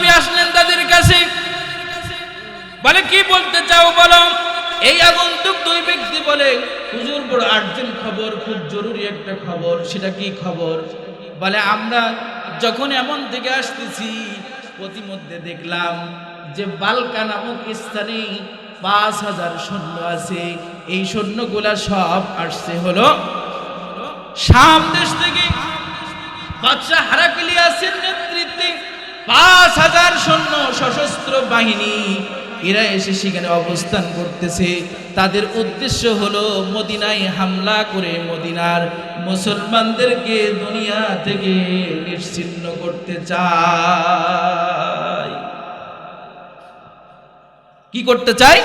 সাহাবি আসলেন তাদের কাছে। বলে, কি বলতে চাও বলো? এই আগন্তুক দুই ব্যক্তি বলে, হুজুর, বড় আর্জেন্ট খবর, খুব জরুরি একটা খবর, সেটা কি খবর? বলে, আমরা যখন এমন থেকে আসতেছি, প্রতিমধ্যে দেখলাম যে বালকা নামক স্থানে পাঁচ হাজার সৈন্য আছে। এই সৈন্যগুলা সব আসছে হলো শাম দেশ থেকে। বাদশাহ হারাকিলিয়াসের নেতৃত্বে পাঁচ হাজার সৈন্য সশস্ত্র বাহিনী, এরা এসে সেখানে অবস্থান করতেছে। তাদের উদ্দেশ্য হলো মদিনায় হামলা করে মদিনার মুসলমানদেরকে দুনিয়া থেকে নিশ্চিন্ন করতে চায়। কি করতে চায়?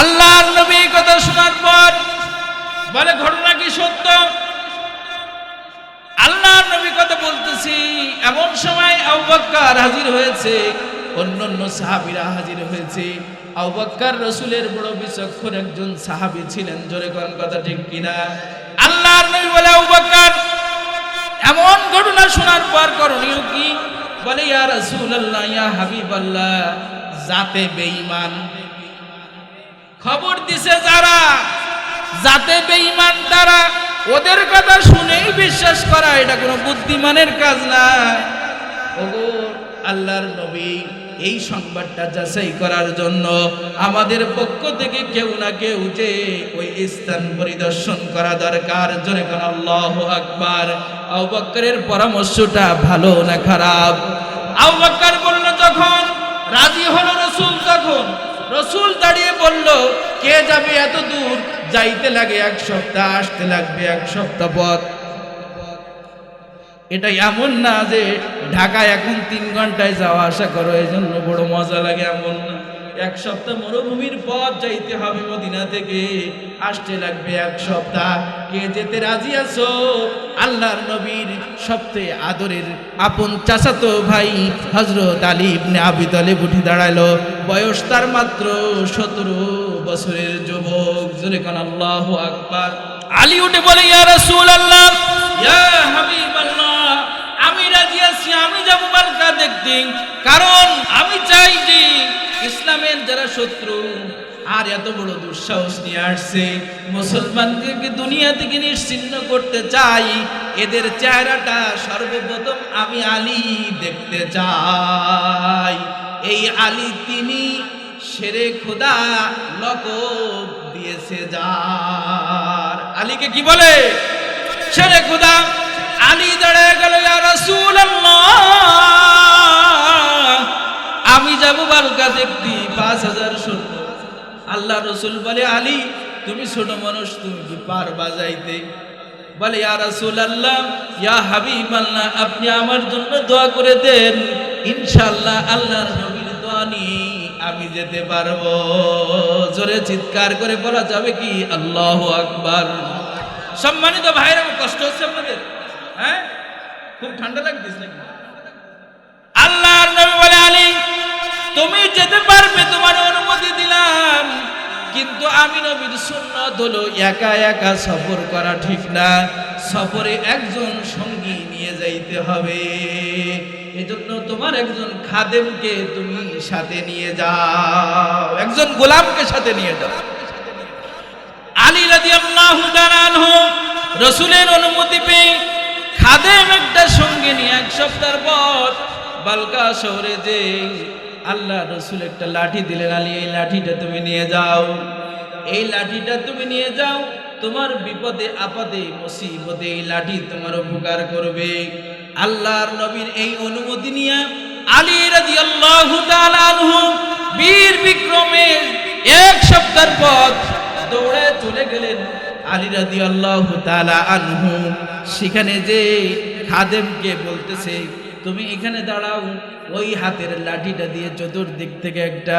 আল্লাহ নবী কথা শোনার পর বলে, ঘটনা কি সত্য? আল্লাহ নবী কথা বলতেছি, এমন সময় আউবাক্কার হাজির হয়েছে অন্য অন্য সাহাবিরা হাজির হয়েছে। আউবাক্কার রসুলের বড় বিচক্ষণ একজন সাহাবি ছিলেন, জোরে কোন কথা ঠিক কিনা? আল্লাহর নবী বলে আউবাক্কার এমন ঘটনা শোনার পর করণীয় কি? বলে, ইয়া রাসূলুল্লাহ, ইয়া হাবিবাল্লাহ, জাতে বেঈমান। খবর দিছে যারা যাতে বেঈমান তারা। ওদের কথা শুনেই বিশ্বাস করা, এটা কোনো বুদ্ধিমানের কাজ না। আল্লাহর নবী এই সংবাদটা যাচাই করার জন্য আমাদের পক্ষ থেকে কেউ না কেউ যে ওই স্থান পরিদর্শন করা দরকার। জোরে কোন আল্লাহ আকবার। আবু বকরের পরামর্শটা ভালো না খারাপ? আবু বকর বলল, যখন রাজি হলো রসুল, তখন রসুল দাঁড়িয়ে বলল, কে যাবে এত দূর? যাইতে লাগে এক সপ্তাহ, আসতে লাগবে এক সপ্তাহ পথ। এটা এমন না যে ঢাকায় এখন তিন ঘন্টায় যাওয়া আসা করো এই জন্য বড় মজা লাগে এমন না। এক সপ্তাহ মরুভূমির পথ যাইতে হবে মদিনা থেকে। আসতে লাগবে এক সপ্তাহ। কে যেতে রাজি আছো? আল্লাহর নবীর সবচেয়ে আদরের আপন চাচাতো ভাই হজরত আলী ইবনে আবি উঠে দাঁড়াল বয়স তার মাত্র সতেরো বছরের যুবক। জোরে কান আল্লাহ আকবার। আলী উঠে বলে, ইয়া রাসূলুল্লাহ, ইয়া শত্রু। আর এত বড় দুঃসাহস নিয়ে আসছে। মুসলমানদেরকে দুনিয়া থেকে নিশ্চিন্ন করতে চাই? এদের চেহারাটা সর্বপ্রথম আমি আলী দেখতে চাই। এই আলী তিনি সেরে খোদা লকব দিয়েছে যার। আলীকে কি বলে? সেরে খোদা, আলী দাঁড়ায় গেল রাসূলুল্লাহ! আল্লাহ রসুল বলে, আলী, তুমি ছোট মানুষ, তুমি কি পার বাজাইতে? বলে আল্লাহ আপনি আমার জন্য দোয়া করে দেন। ইনশাআল্লাহ আল্লাহর নবীর দোয়া নিয়ে আমি যেতে পারব। জোরে চিৎকার করে বলা যাবে কি? আল্লাহ আকবার। সম্মানিত ভাইরা কষ্ট হচ্ছে আপনাদের। হ্যাঁ? খুব ঠান্ডা লাগতেছে নাকি আল্লাহর নবী বলে আলী তুমি যেতে পারবে, তোমার অনুমতি দিলাম। কিন্তু আমি নবীর সুন্নত হলো একা একা সফর করা ঠিক না। সফরে একজন সঙ্গী নিয়ে যাইতে হবে। এজন্য তোমার একজন খাদেমকে তুমি সাথে নিয়ে যাও। একজন গোলামকে সাথে নিয়ে যাও। আলী রাদিয়াল্লাহু তাআলা আনহু রসুলের অনুমতি পেয়ে খাদেম একটা সঙ্গে নিয়ে এক সপ্তাহ পর বালকা শহরে যে আল্লাহ রসুল একটা লাঠি দিলেন, আলী, এই লাঠিটা তুমি নিয়ে যাও। এই লাঠিটা তুমি নিয়ে যাও, তোমার বিপদে, আপদে, মুসিবতে এই লাঠি তোমার উপকার করবে। আল্লাহর নবীর এই অনুমতি নিয়ে আলী তাআলা আনহু বীর বিক্রমে এক সপ্তাহ পথ দৌড়ে চলে গেলেন আলী রাদি আল্লাহ আনহু। সেখানে যে খাদেমকে বলতেছে তুমি এখানে দাঁড়াও। ওই হাতের লাঠিটা দিয়ে চতুর্দিক থেকে একটা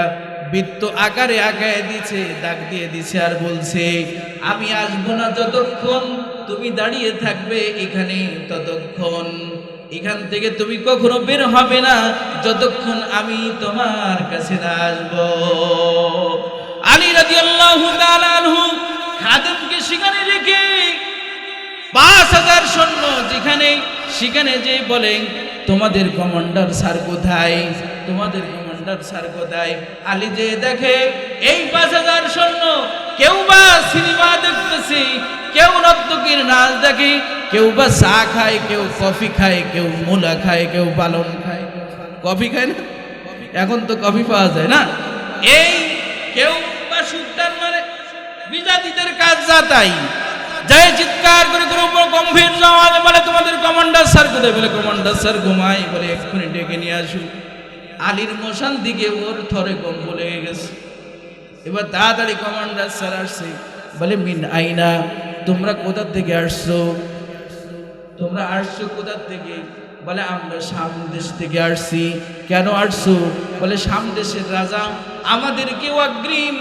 বৃত্ত আকারে আঁকায় দিছে, দাগ দিয়ে দিছে আর বলছে, আমি আসব না যতক্ষণ তুমি দাঁড়িয়ে থাকবে এখানে ততক্ষণ। এখান থেকে তুমি কখনো বের হবে না যতক্ষণ আমি তোমার কাছে না আসব। আলী রাদিয়াল্লাহু তাআলা আনহু সেখানে রেখে পাঁচ হাজার সৈন্য যেখানে সেখানে যে বলেন তোমাদের কমান্ডার স্যার কোথায়? তোমাদের কমান্ডার স্যার কোথায়? আলী যে দেখে, এই পাঁচ হাজার সৈন্য কেউ বা সিনেমা দেখতেছে, কেউ নর্তকীর নাচ দেখে, কেউ বা চা খায়, কেউ কফি খায়, কেউ মূলা খায়, কেউ পালন খায়। কফি খায় না? এখন তো কফি পাওয়া যায় না? এই কেউ বা সুলতান মানে বিজাতিদের কাজ যা তাই। যাই চিৎকার করে করে গম্ভীর আওয়াজ বলে তোমাদের কমান্ডার স্যার কোথায়? বলে, কমান্ডার স্যার ঘুমাই বলে এক্ষুনি ডেকে নিয়ে আসুন। আলীর মশান দিকে ওর থরে কম্প লেগে গেছে। এবার তাড়াতাড়ি কমান্ডার স্যার আসছে। বলে, মিন আইনা, তোমরা কোথা থেকে আসছো? তোমরা আসছো কোথা থেকে? বলে, আমরা সাম দেশ থেকে আসছি। কেন আসছো? বলে সাম দেশের রাজা আমাদেরকেও অগ্রিম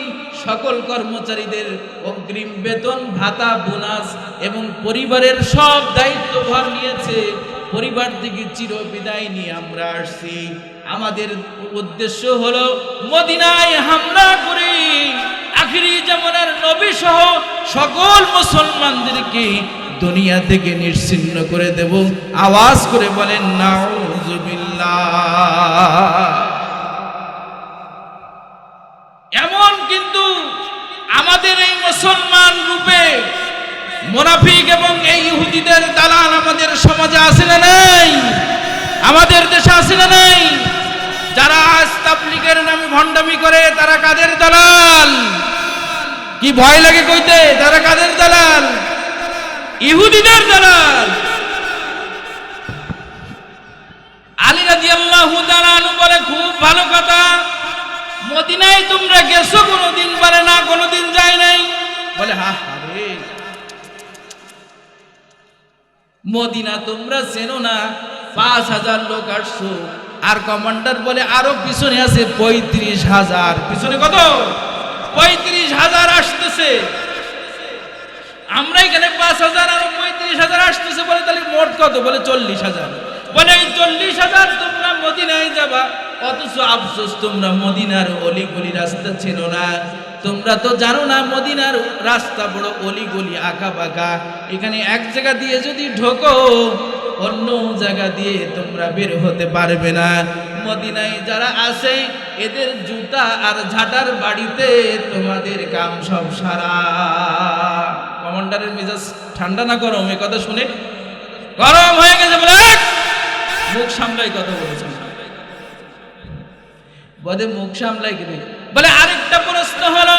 সকল কর্মচারীদের অগ্রিম বেতন, ভাতা, বোনাস এবং পরিবারের সব দায়িত্বভার নিয়েছে। পরিবার থেকে চির বিদায় নিয়ে আমরা আসছি। আমাদের উদ্দেশ্য হলো মদিনায় হামলা করে আখিরি জামানার নবী সহ সকল মুসলমানদেরকে দুনিয়া থেকে নিশ্চিন্ন করে দেব। আওয়াজ করে বলেন, নাউজুবিল্লাহ এমন কিন্তু আমাদের এই মুসলমান রূপে মোনাফিক এবং এই ইহুদিদের দালাল আমাদের সমাজে আছে না নাই? আমাদের দেশে আছে না নাই? যারা আজ তাবলিগের নামে ভণ্ডামি করে, তারা কাদের দালাল? কি ভয় লাগে কইতে? তারা কাদের দালাল? ইহুদিদের দালাল। আলী রাদিয়াল্লাহু তাআলা বলে, খুব ভালো কথা। মদিনায় তোমরা গেছো কোনোদিন, বলে না, কোনোদিন যায় নাই। বলে, হা মদিনা তোমরা চেনো না, পাঁচ হাজার লোক আসছো। আর কমান্ডার বলে, আরও পিছনে আছে পঁয়ত্রিশ হাজার। পিছনে কত? পঁয়ত্রিশ হাজার আসতেছে। আমরা এখানে পাঁচ হাজার আরও পঁয়ত্রিশ হাজার আসতেছে বলে তাহলে মোট কত? বলে চল্লিশ হাজার। বলে, এই চল্লিশ হাজার তোমরা মদিনায় যাবা। অথচ আফসোস, তোমরা মদিনার অলি গলি রাস্তা ছিল না। তোমরা তো জানো না, মদিনার রাস্তা বড় অলি গলি আঁকা বাঁকা এখানে এক জায়গা দিয়ে যদি ঢোকো, অন্য জায়গা দিয়ে তোমরা বের হতে পারবে না। মদিনায় যারা আছে, এদের জুতা আর ঝাঁটার বাড়িতে তোমাদের কাম সব সারা। কমান্ডারের মেজাজ ঠান্ডা না গরম? এ কথা শুনে গরম হয়ে গেছে বলে! মুখ সামলাই কথা বলেছেন। বলে মুখ সামলাই কিনে বলে আরেকটা প্রশ্ন হলো,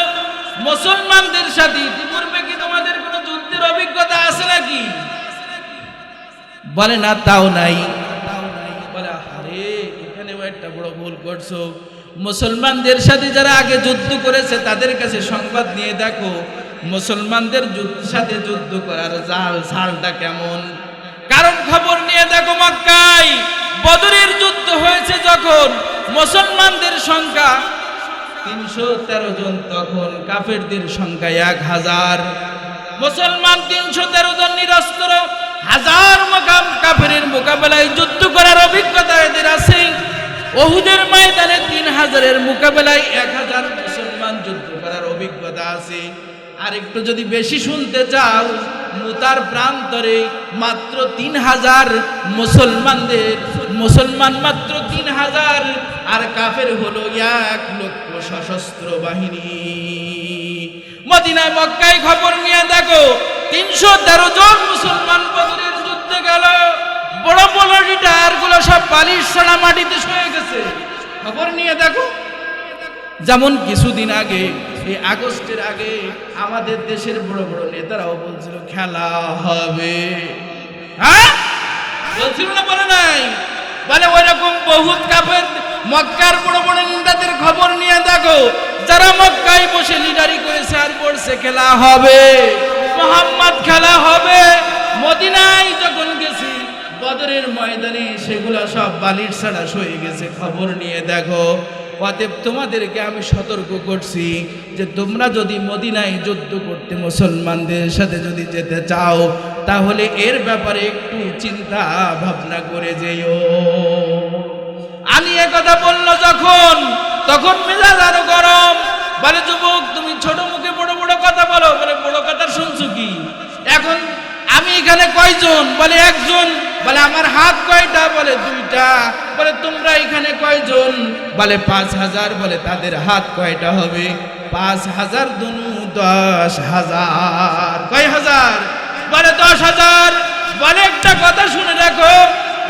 মুসলমানদের সাথে ইতিপূর্বে কি তোমাদের কোনো যুদ্ধের অভিজ্ঞতা আছে নাকি? বলে, না, তাও নাই। বলে আরে এখানেও একটা বড় ভুল করছ। মুসলমানদের সাথে যারা আগে যুদ্ধ করেছে, তাদের কাছে সংবাদ নিয়ে দেখো, মুসলমানদের সাথে যুদ্ধ করার জাল ঝালটা কেমন? খবর নিয়ে দেখো মক্কায়। বদরের যুদ্ধ হয়েছে যখন। মুসলমানদের সংখ্যা তিনশো তেরো জন, তখন কাফেরদের সংখ্যা এক হাজার। মুসলমান তিনশো তেরো জন নিরস্ত্র হাজার মোকাম কাফেরের মোকাবেলায় যুদ্ধ করার অভিজ্ঞতা এদের আছে। ওহুদের ময়দানে তিন হাজারের মোকাবেলায় এক হাজার মুসলমান যুদ্ধ করার অভিজ্ঞতা আছে। আর একটু যদি বেশি শুনতে চাও মুতার প্রান্তরে মাত্র তিন হাজার মুসলমানদের, মুসলমান মাত্র তিন হাজার, আর কাফের হলো এক লক্ষ সশস্ত্র বাহিনী। মদিনায় মক্কায় খবর নিয়ে দেখো, তিনশো তেরো জন মুসলমান বদরের যুদ্ধে গেল। বড় বড় রিটায়ারগুলো সব বালিশ ছাড়া মাটিতে শুয়ে গেছে। খবর নিয়ে দেখো, যেমন কিছুদিন আগে এই আগস্টের আগে আমাদের দেশের বড় বড় নেতারাও বলছিল, খেলা হবে। হ্যাঁ? ওইরকম বহুত বড় বড় নেতাদের খবর নিয়ে দেখো। যারা বসে খেলা হবে। মোহাম্মদ, খেলা হবে। মদিনায় গেছি, বদরের ময়দানে সেগুলা সব বালির ছাড়া সয়ে গেছে। খবর নিয়ে দেখো। অতএব তোমাদেরকে আমি সতর্ক করছি যে তোমরা যদি মদিনায় যুদ্ধ করতে মুসলমানদের সাথে যদি যেতে চাও, তাহলে এর ব্যাপারে একটু চিন্তা ভাবনা করে যেও। আলী কথা বলল যখন, তখন মেজাজ আরও গরম। বলে, যুবক, তুমি ছোট মুখে বড় বড় কথা বলো। বলে, বড় কথা শুনছো কি? এখন আমি এখানে কয়জন? বলে, একজন। বলে, আমার হাত কয়টা? বলে, দুইটা। তোমরা এখানে কয়জন? বলে, পাঁচ হাজার বলে, তাদের হাত কয়টা হবে? পাঁচ হাজার দুনু দশ হাজার। কয় হাজার? বলে, দশ হাজার। বলে, একটা কথা শুনে রাখো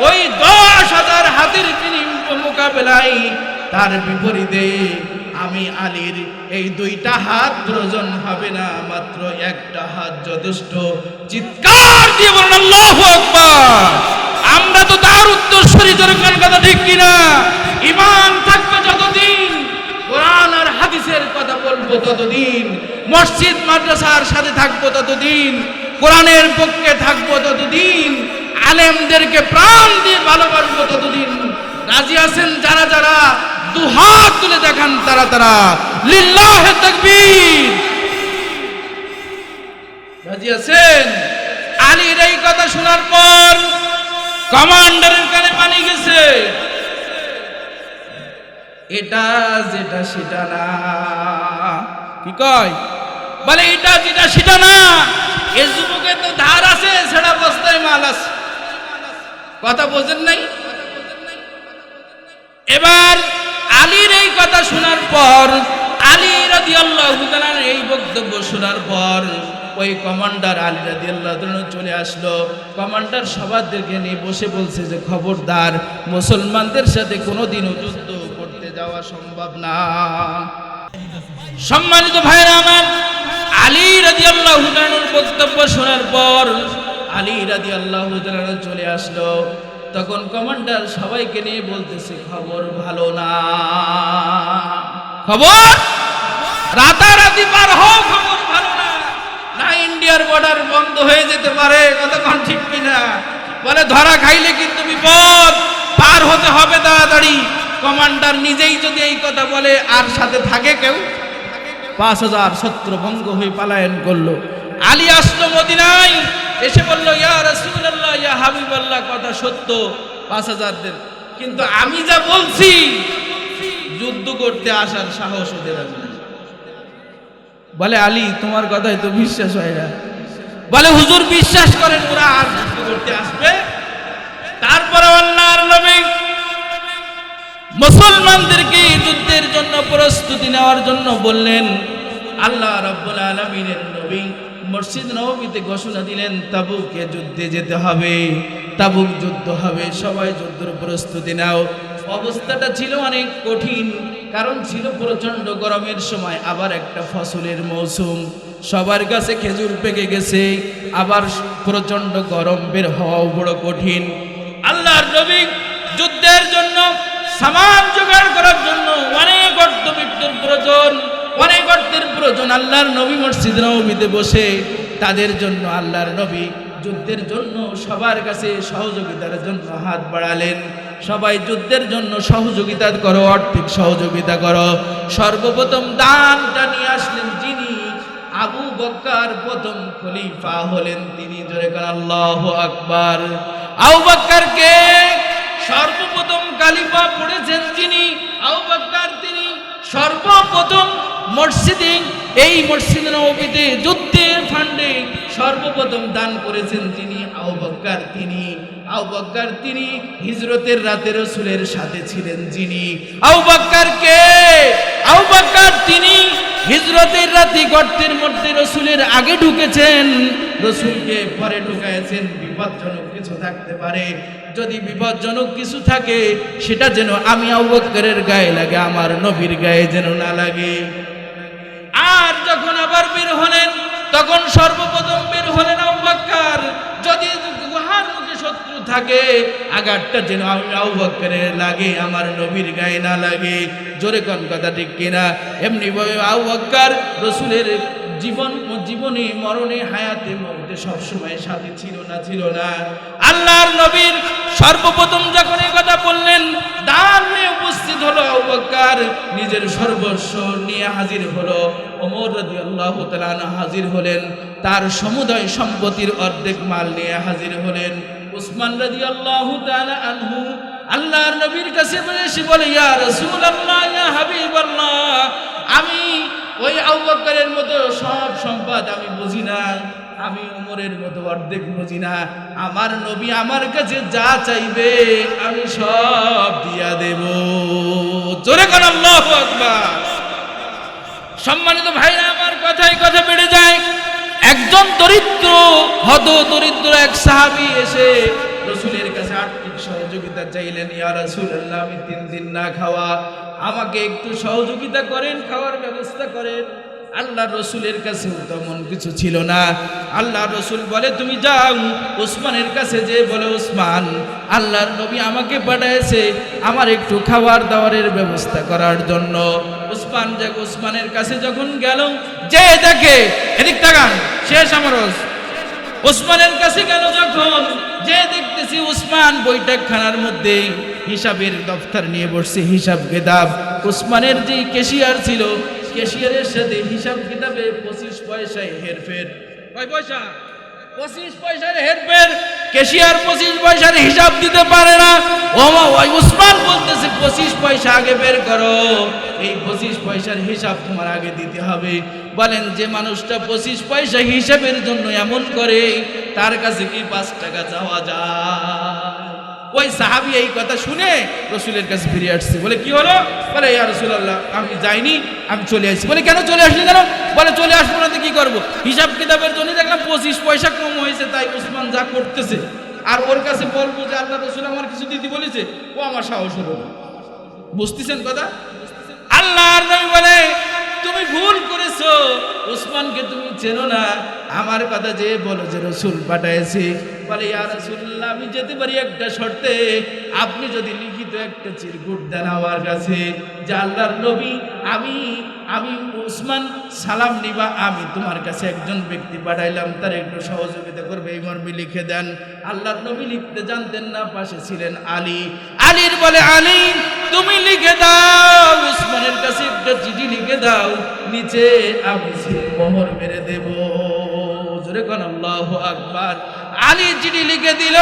ওই দশ হাজার হাতের মোকাবেলায় তার বিপরীতে আমি আলীর এই দুইটা হাত প্রয়োজন হবে না, মাত্র একটা হাত যথেষ্ট। চিৎকার দিয়ে বলেন আকবার। আমরা তো তার উত্তরসূরি যেরকম কথা ঠিক কিনা? ইমান থাকবে যতদিন, কোরআন আর হাদিসের কথা বলব ততদিন, মসজিদ, মাদ্রাসার সাথে থাকব ততদিন, কোরআনের পক্ষে থাকব ততদিন, আলেমদেরকে প্রাণ দিয়ে ভালোবাসবো ততদিন। রাজি আছেন যারা যারা? দুহাত তুলে দেখান তারা তারা। লিল্লাহ তাকবীর। রাজি আছেন? আলীর এই কথা শোনার পর কমান্ডারের কানে পানি গেছে। এটা যেটা সেটা না। কি কয়? বলে, এটা যেটা সেটা না। এ যুবকের তো ধার আছে, সেটা বস্তায় মাল আছে। কথা বোঝেন নাই? এবার আলীর এই কথা শোনার পর আলী রাদি আল্লাহ এই বক্তব্য শোনার পর ওই কমান্ডার আলী রাদি আল্লাহ চলে আসলো। কমান্ডার সবারদেরকে নিয়ে বসে বলছে যে, খবরদার, মুসলমানদের সাথে কোনোদিনও যুদ্ধ করতে যাওয়া সম্ভব না। সম্মানিত ভাইরা আমার, আলী রাদি আল্লাহ বক্তব্য শোনার পর আলী রাদি আল্লাহ চলে আসলো। তখন কমান্ডার সবাইকে নিয়ে বলতেছে, খবর ভালো না। খবর? রাতারাতি পার হও খবর ভালো না। না, ইন্ডিয়ার বর্ডার বন্ধ হয়ে যেতে পারে, কতক্ষণ ঠিক কিনা বলে, ধরা খাইলে কিন্তু বিপদ। পার হতে হবে তাড়াতাড়ি। কমান্ডার নিজেই যদি এই কথা বলে, আর সাথে থাকে কেউ? পাঁচ হাজার শত্রু ভঙ্গ হয়ে পালায়ন করল। আলী আসলো মদিনায়, এসে বলল, ইয়া রসুল্লাহ ইয়া হাবিবাল্লাহ, কথা সত্য। পাঁচ হাজারদের কিন্তু আমি যা বলছি যুদ্ধ করতে আসার সাহস আমি নাই। বলে, আলী, তোমার কথাই তো বিশ্বাস হয় না। বলে, হুজুর বিশ্বাস করেন, ওরা আর যুদ্ধ করতে আসবে। তারপরে আল্লাহর নবী মুসলমানদেরকে যুদ্ধের জন্য প্রস্তুতি নেওয়ার জন্য বললেন, আল্লাহ রাব্বুল আলামিনের নবী মসজিদ নবমীতে ঘোষণা দিলেন, তাবুকে যুদ্ধে যেতে হবে, তাবুক যুদ্ধ হবে, সবাই যুদ্ধের প্রস্তুতি নাও। অবস্থাটা ছিল অনেক কঠিন, কারণ ছিল প্রচণ্ড গরমের সময়, আবার একটা ফসলের মৌসুম। সবার কাছে খেজুর পেকে গেছে, আবার প্রচণ্ড গরম বের হওয়াও বড় কঠিন। আল্লাহর নবী যুদ্ধের জন্য, সামান জোগাড় করার জন্য অনেক অর্থ মৃত্যুর প্রয়োজন, অনেক অর্থের প্রয়োজন আল্লাহর নবী মসজিদ নবীতে বসে। তাদের জন্য আল্লাহর নবী যুদ্ধের জন্য সবার কাছে সহযোগিতার জন্য হাত বাড়ালেন। সবাই যুদ্ধের জন্য সহযোগিতা করো, আর্থিক সহযোগিতা করো। সর্বপ্রথম দানটা নিয়ে আসলেন যিনি আবু বক্কার প্রথম খলিফা হলেন তিনি। জোরে আল্লাহ আকবার। আবু বক্কারকে সর্বপ্রথম কালিফা পড়েছেন যিনি। আবু বক্কার সর্বপ্রথম মসজিদে এই মসজিদ নবীতে যুদ্ধের ফান্ডে সর্বপ্রথম দান করেছেন তিনি আবু তিনি আবু তিনি হিজরতের রাতে রসুলের সাথে ছিলেন যিনি। আবু বক্কার কে আবু তিনি হিজরতের রাতে গর্তের মধ্যে রসুলের আগে ঢুকেছেন। রসুলকে পরে ঢুকাইছেন, বিপজ্জনক কিছু থাকতে পারে। যদি বিপজ্জনক কিছু থাকে, সেটা যেন আমি আবুবকরের গায়ে লাগে, আমার নবীর গায়ে যেন না লাগে। আর যখন আবার বের হলেন, তখন সর্বপ্রথম বের হলেন আবুবকর যদি গুহার মুখে শত্রু থাকে, আঘাতটা যেন আমি লাগে, আমার নবীর গায়ে না লাগে। জোরে কোন কথা ঠিক কিনা? এমনি ভাবে আবুবকর রসুলের জীবন, জীবনে, মরণে, হায়াতে, মরতে সবসময় সাথে ছিল না ছিল না। আল্লাহর নবীর সর্বপ্রথম যখন এই কথা বললেন দান নিয়ে উপস্থিত হলো আবুবকর নিজের সর্বস্ব নিয়ে হাজির হলো। ওমর রাদিয়াল্লাহু তাআলা হাজির হলেন, তার সমুদয় সম্পত্তির অর্ধেক মাল নিয়ে হাজির হলেন। উসমান রাদিয়াল্লাহু তাআলা আনহু আল্লাহর নবীর কাছে এসে বলে, ইয়া হাবিবাল্লাহ, আমি ওই আবু মতো সব সম্পদ আমি বুঝি না, আমি উমরের মতো অর্ধেক বুঝি না, আমার নবী আমার কাছে যা চাইবে আমি সব দিয়া দেব। জোরে কোন আল্লাহ সম্মানিত ভাইরা, আমার কথাই কথা বেড়ে যায় একজন দরিদ্র হত দরিদ্র এক সাহাবি এসে রসুলের কাছে আর্থিক সহযোগিতা চাইলেন, ইয়া রাসূলুল্লাহ, আমি তিন দিন না খাওয়া, আমাকে একটু সহযোগিতা করেন, খাওয়ার ব্যবস্থা করেন। আল্লাহ রসুলের কাছে তেমন কিছু ছিল না। আল্লাহ রসুল বলে, তুমি যাও, ওসমানের কাছে যে বলে, ওসমান, আল্লাহর নবী আমাকে পাঠাইছে আমার একটু খাবার দাবারের ব্যবস্থা করার জন্য। ওসমান যে ওসমানের কাছে যখন গেল, যে দেখে, এদিক তাকান, শেষ আমার ওসমানের কাছে গেল যখন, যে দেখতেছি ওসমান বৈঠকখানার মধ্যে হিসাবের দফতর নিয়ে বসছে, হিসাব কিতাব। ওসমানের যে কেশিয়ার ছিল কেশিয়ারের সাথে হিসাব কিতাবে পঁচিশ পয়সায় হেরফের। কয় পয়সা? পঁচিশ পয়সার হেরফের, কেশিয়ার পঁচিশ পয়সার হিসাব দিতে পারে না। ও ওই উসমান বলতেছে, পঁচিশ পয়সা আগে বের করো। এই পঁচিশ পয়সার হিসাব তোমার আগে দিতে হবে। বলেন, যে মানুষটা পঁচিশ পয়সা হিসাবের জন্য এমন করে, তার কাছে কি পাঁচ টাকা চাওয়া যায়? ওই সাহাবি এই কথা শুনে রসুলের কাছে ফিরে আসছে। বলে, কি হলো? বলে, ইয়া রসুল্লাহ আমি যাইনি, আমি চলে আসছি। বলে, কেন চলে আসলি কেন? বলে, চলে আসব না তো কি করব? হিসাব কিতাবের জন্য দেখলাম পঁচিশ পয়সা কম হয়েছে, তাই উসমান যা করতেছে। আর ওর কাছে বলব যে, আল্লাহ রসুল আমার কিছু দিদি বলেছে, ও আমার সাহস হলো বুঝতেছেন কথা? আল্লাহর নবী বলে, তুমি ভুল করেছ উসমানকে তুমি চেনো না? আমার কথা যে বলো যে রসুল পাঠাইছি। বলে রাসূলুল্লাহ, আমি যেতে পারি একটা শর্তে। আপনি যদি লিখিত একটা চিরকুট দেন আমার কাছে, যে নবী, আমি আমি উসমান সালাম নিবা, আমি তোমার কাছে একজন ব্যক্তি পাঠাইলাম, তার একটু সহযোগিতা করবে, এই মর্মে লিখে দেন, আল্লাহর নবী লিখতে জানতেন না, পাশে ছিলেন আলী। আলীর বলে, আলী, তুমি লিখে দাও, উসমানের কাছে একটা চিঠি লিখে দাও, নিচে আমি মোহর মেরে দেব। জোরে আল্লাহু আলী চিঠি লিখে দিল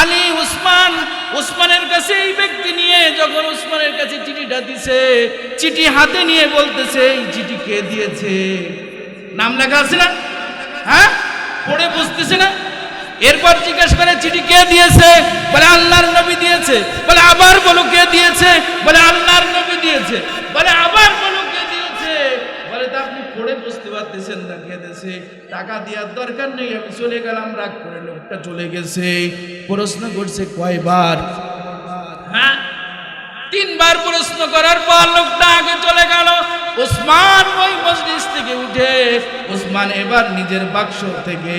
আলী উসমান, উসমানের কাছে এই ব্যক্তি নিয়ে যখন উসমানের কাছে চিঠিটা দিছে, চিঠি হাতে নিয়ে বলতেছে, এই চিঠি কে দিয়েছে? নাম লেখা আছে না? হ্যাঁ? পড়ে বুঝতেছে না? এরপর জিজ্ঞেস করে, চিঠি কে দিয়েছে? বলে, আল্লাহর নবী দিয়েছে। বলে, আবার বলো কে দিয়েছে? বলে, আল্লাহর নবী দিয়েছে। বলে, আবার বলো বুঝতে পারতেছেন না দিয়েছে টাকা দেওয়ার দরকার নেই, আমি চলে গেলাম, রাগ করে লোকটা চলে গেছে। প্রশ্ন করছে, কয়বার? হ্যাঁ তিনবার প্রশ্ন করার পর লোকটা আগে চলে গেল। ওসমান ওই মসজিদ থেকে উঠে, ওসমান এবার নিজের বাক্স থেকে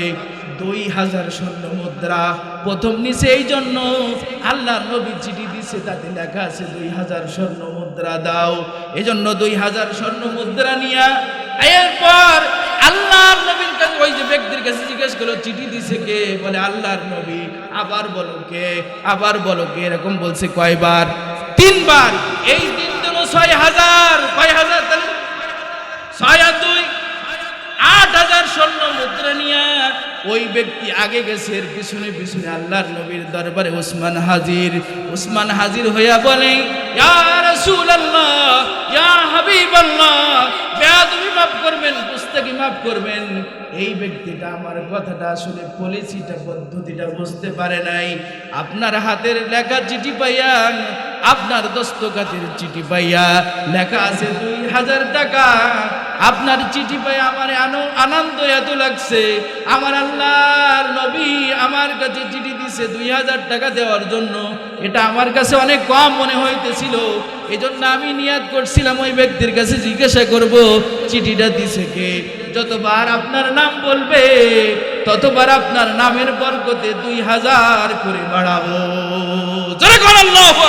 দুই হাজার স্বর্ণ মুদ্রা, প্রথম নিচে এই জন্য আল্লাহ নবী চিঠি দিছে, তাতে লেখা আছে দুই হাজার স্বর্ণ মুদ্রা দাও। এই জন্য দুই হাজার স্বর্ণ মুদ্রা নিয়া এরপর আল্লাহর নবীর কাছে, ওই যে ব্যক্তির কাছে জিজ্ঞেস করল, চিঠি দিছে কে? বলে, আল্লাহর নবী। আবার বলো কে? আবার বলো কে? এরকম বলছে কয়বার? তিনবার। এই তিন দিন ছয় হাজার। কয় হাজার তাহলে? ছয় আর দুই? আট হাজার স্বর্ণ মুদ্রা নিয়ে ওই ব্যক্তি আগে গেছে, এর পিছনে পিছনে আল্লাহর নবীর দরবারে ওসমান হাজির। ওসমান হাজির হইয়া বলে করবেন এই ব্যক্তিটা আমার কথাটা পদ্ধতিটা বুঝতে পারে নাই। আপনার হাতের লেখা চিঠি পাইয়া, আপনার দস্তকাতের চিঠি পাইয়া, লেখা আছে দুই হাজার টাকা। আপনার চিঠি পাই আমার আনো- আনন্দ এত লাগছে। আমার আল্লাহর নবী আমার কাছে চিঠি দিছে দুই হাজার টাকা দেওয়ার জন্য। এটা আমার কাছে অনেক কম মনে হইতেছিল। এজন্য আমি নিয়াদ করছিলাম ওই ব্যক্তির কাছে জিজ্ঞাসা করব, চিঠিটা দিছে কে? যতবার আপনার নাম বলবে, ততবার আপনার নামের বরকতে দুই হাজার করে বাড়াবো। জোরে কর আল্লাহু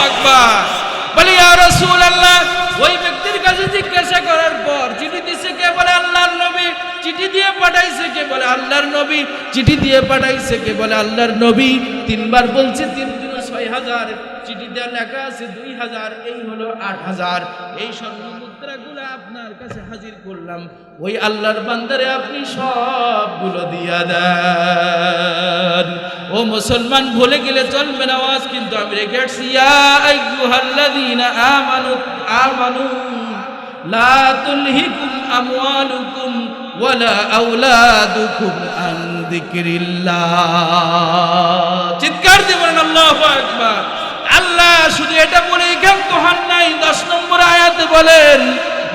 ওই ব্যক্তির কাছে জিজ্ঞাসা করার পর চিঠি দিছে কে বলে? আল্লাহর নবী। চিঠি দিয়ে পাঠাইছে কে বলে? আল্লাহর নবী। চিঠি দিয়ে পাঠাইছে কে বলে? আল্লাহর নবী। তিনবার বলছে, তিন দিন ছয় হাজার। দেওয়া লেখা আছে দুই হাজার, এই হলো আট হাজার। এই স্বর্ণ মুদ্রাগুলো আপনার কাছে হাজির করলাম। ওই আল্লাহর বান্দারে আপনি সবগুলো দিয়া দেন। ও মুসলমান, ভুলে গেলে চলবে না আওয়াজ, কিন্তু আমি রেখে আসছি আমানু আমানু, লা তুলহিকুম আমওয়ালুকুম ওয়ালা আওলাদুকুম আন যিকরিল্লাহ। চিৎকার দিয়ে বলেন আকবার। আল্লাহ শুধু এটা বলে ক্ষান্ত হন নাই দশ নম্বর আয়াতে বলেন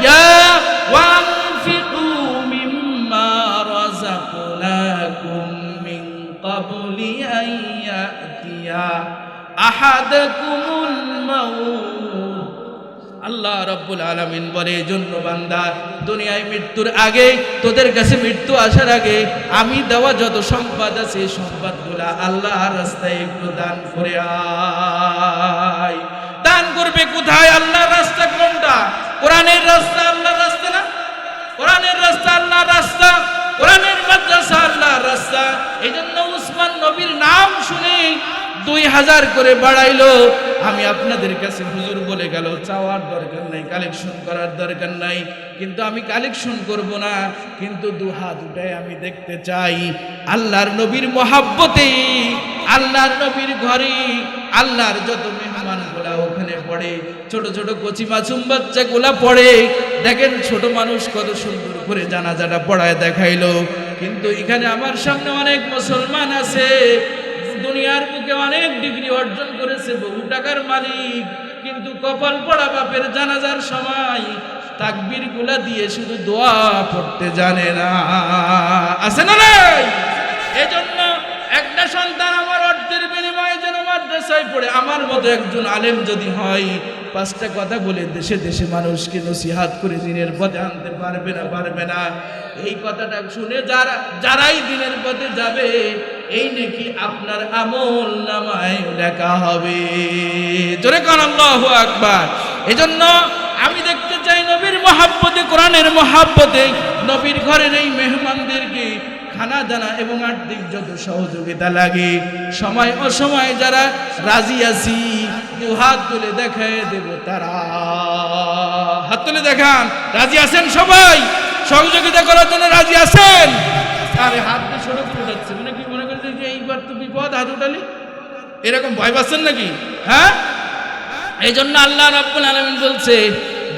ইয়া ওয়ানফিকু আল্লাহ রব্বুল আলামিন বলে জন্য বান্দা দুনিয়ায় মৃত্যুর আগে, তোদের কাছে মৃত্যু আসার আগে, আমি দেওয়া যত সম্পদ আছে সম্পদগুলা আল্লাহর রাস্তায় একটু দান করে দান করবে কোথায়? আল্লাহর রাস্তা কোনটা? কোরআনের রাস্তা আল্লাহর রাস্তা না? কোরআনের রাস্তা আল্লাহর রাস্তা? কোরআনের মাদ্রাসা আল্লাহর রাস্তা? এই জন্য উসমান নবীর নাম শুনে দুই হাজার করে বাড়াইলো। আমি আপনাদের কাছে হুজুর বলে গেল, চাওয়ার দরকার নাই কালেকশন করার দরকার নাই। কিন্তু আমি কালেকশন করব না, কিন্তু দু হাত আমি দেখতে চাই। আল্লাহর নবীর মহাব্বতে, আল্লাহর নবীর ঘরে, আল্লাহর যত মেহমানগুলা ওখানে পড়ে, ছোট ছোট কচি মাছুম বাচ্চা গুলা পড়ে। দেখেন ছোট মানুষ কত সুন্দর করে জানাজাটা পড়ায় দেখাইলো। কিন্তু এখানে আমার সামনে অনেক মুসলমান আছে। দুনিয়ার বুকে অনেক ডিগ্রি অর্জন করেছে, বহু টাকার মালিক। কিন্তু কপাল পড়া বাপের জানাজার সময় তাকবীরগুলা দিয়ে শুধু দোয়া পড়তে জানে না। আছে না নাই? এজন্য একটা সন্তান আমার অর্থের বিনিময়ে যেন মাদ্রাসায় পড়ে, আমার মতো একজন আলেম যদি হয়, পাঁচটা কথা বলে দেশে দেশে মানুষকে নসিহাত করে দিনের পথে আনতে পারবে না পারবে না। এই কথাটা শুনে যারা, যারাই দিনের পথে যাবে, এই নাকি আপনার আমল নামায় লেখা হবে। জোরে কান আল্লাহ আকবার। এজন্য আমি দেখতে চাই নবীর মহাব্বতে, কোরআনের মহাব্বতে, নবীর ঘরের এই মেহমানদেরকে খানা দানা এবং আর্থিক যত সহযোগিতা লাগে। সময় অসময় যারা রাজি আছি দু হাত তুলে দেখায় দেব তারা। হাত তুলে দেখান, রাজি আছেন সবাই? সহযোগিতা করার জন্য রাজি আছেন? আরে হাত দিয়ে ছোট করে যাচ্ছে। মানে কি মনে করছে যে এইবার তো বিপদ, হাত উঠালি? এরকম ভয় পাচ্ছেন নাকি? হ্যাঁ? এই জন্য আল্লাহ রাব্বুল আলামিন বলছে,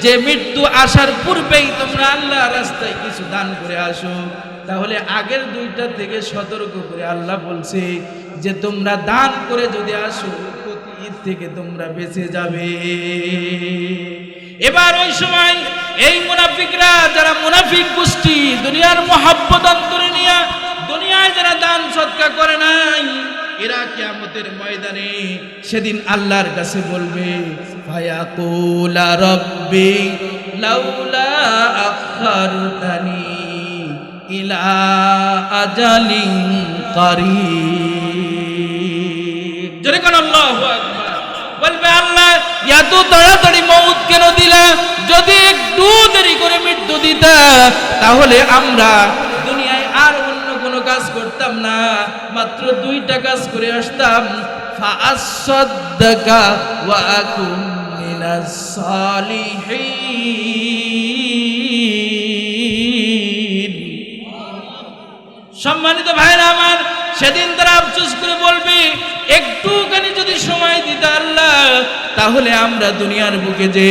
যে মৃত্যু আসার পূর্বেই তোমরা আল্লাহ রাস্তায় কিছু দান করে আসো। তাহলে আগের দুইটা থেকে সতর্ক করে আল্লাহ বলছে যে, তোমরা দান করে যদি আসো ক্ষতির থেকে তোমরা বেঁচে যাবে। এবার ওই সময় এই মুনাফিকরা যারা মুনাফিক গোষ্ঠী, দুনিয়ার মহাব্বত অন্তরে নিয়ে দুনিয়ায় যারা দান সৎকা করে নাই, এরা কিয়ামতের ময়দানে সেদিন আল্লাহর কাছে বলবে, ফায়াকুলা রব্বি লাউলা আখারতানি ইলা আজালিন করিব। জোরে কোন আল্লাহু আকবার। বলবে, আল্লাহ এত তাড়াতাড়ি মৌত কেন দিলা? যদি একটু দেরি করে মৃত্যু দিতা, তাহলে আমরা দুনিয়ায় আর অন্য কোনো কাজ করতাম না। মাত্র দুইটা কাজ করে আসতাম। সম্মানিত ভাইরা আমার সেদিন তারা আফসোস করে বলবে, একটুখানি যদি সময় দিতে আল্লাহ, তাহলে আমরা দুনিয়ার বুকে যে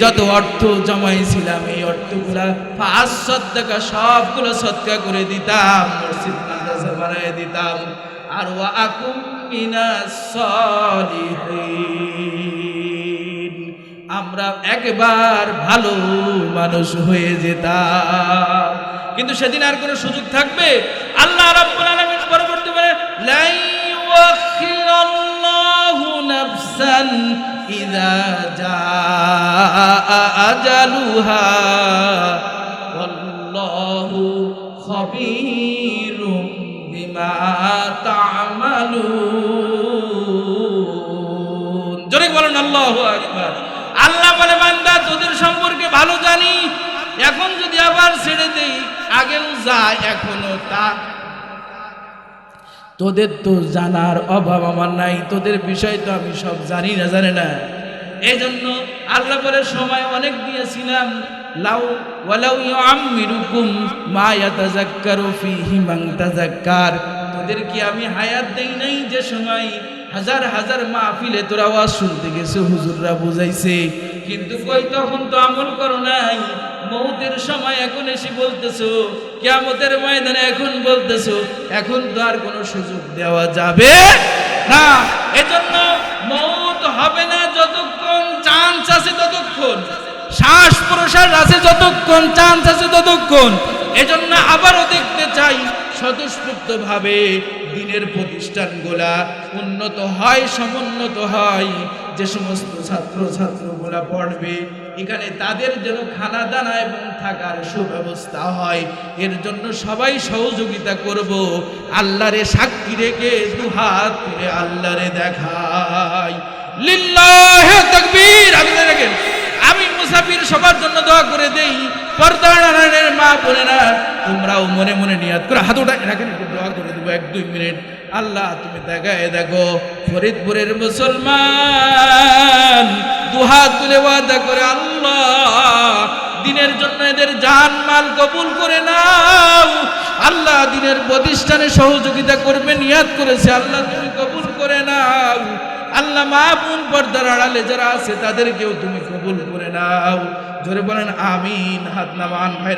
যত অর্থ জমাইছিলাম, এই অর্থগুলা পাঁচ সৎকা সবগুলো সৎকা করে দিতাম, মসজিদ বানায় দিতাম। আর মিনাস আমরা একবার ভালো মানুষ হয়ে যেতাম। কিন্তু সেদিন আর কোনো সুযোগ থাকবে? আল্লাহ রাব্বুল আলামিন পরবর্তী বলে লাই ইউআখিরাল্লাহু নাফসান ইযা জাআ আজালুহা ওয়াল্লাহু খাবীরুম বিমা তা'মালুন। জোরে বলেন, আল্লাহু আকবার। আল্লাহ বলে, বান্দা, তোদের সম্পর্কে ভালো জানি এখন যদি আবার ছেড়ে দেই, আগেও যায়, এখনও তা। তোদের তো জানার অভাব আমার নাই, তোদের বিষয় তো আমি সব জানি না, জানে না। এই জন্য আল্লাহ করে সময় অনেক দিয়েছিলাম, লাউ, ওয়ালাউ ইউআম্মিরুকুম মা ইয়াতাযাক্কারু ফীহি মান তাযাক্কার। তোদের কি আমি হায়াত দেই নাই যে সময় হাজার হাজার মাহফিলে তোরা ওয়াজ শুনতে গেছে? হুজুররা বুঝাইছে। কিন্তু কই, তখন তো আমল করো নাই। মৌতের সময় এখন এসে বলতেছো, কেয়ামতের ময়দানে এখন বলতেছো, এখন তো আর কোনো সুযোগ দেওয়া যাবে না। এজন্য মৌত হবে না যতক্ষণ চান্স আছে ততক্ষণ। শ্বাস প্রশ্বাস আছে যতক্ষণ চান্স আছে ততক্ষণ। এজন্য আবারও দেখতে চাই স্বতঃস্ফূর্ত ভাবে দিনের প্রতিষ্ঠানগুলা উন্নত হয়, সমুন্নত হয়, যে সমস্ত ছাত্র ছাত্রগুলা পড়বে, এখানে তাদের যেন খানা দানা এবং থাকার সুব্যবস্থা হয়, এর জন্য সবাই সহযোগিতা করব, আল্লাহরে সাক্ষী রেখে দুহাত তুলে আল্লাহরে দেখাই। লিল্লাহ তাকবীর আপনি দেখেন মুসাফির সবার জন্য দোয়া করে দেই। পর্দানের মা বোনেরা, তোমরাও মনে মনে নিয়াদ করে। হাত ওটা একটু দোয়া করে দেবো, এক, দুই মিনিট। আল্লাহ, তুমি দেখায় দেখো, ফরিদপুরের মুসলমান, দুহাত তুলে ওয়াদা করে, আল্লাহ, দিনের জন্য এদের জান মাল কবুল করে নাও। আল্লাহ, দিনের প্রতিষ্ঠানে সহযোগিতা করবে নিয়াদ করেছে, আল্লাহ, তুমি কবুল করে নাও। আল্লাহ মা বোন পর্দার আড়ালে যারা আছে তাদেরকেও তুমি কবুল করে নাও। জোরে বলেন, আমিন। হাত নামান, ভাই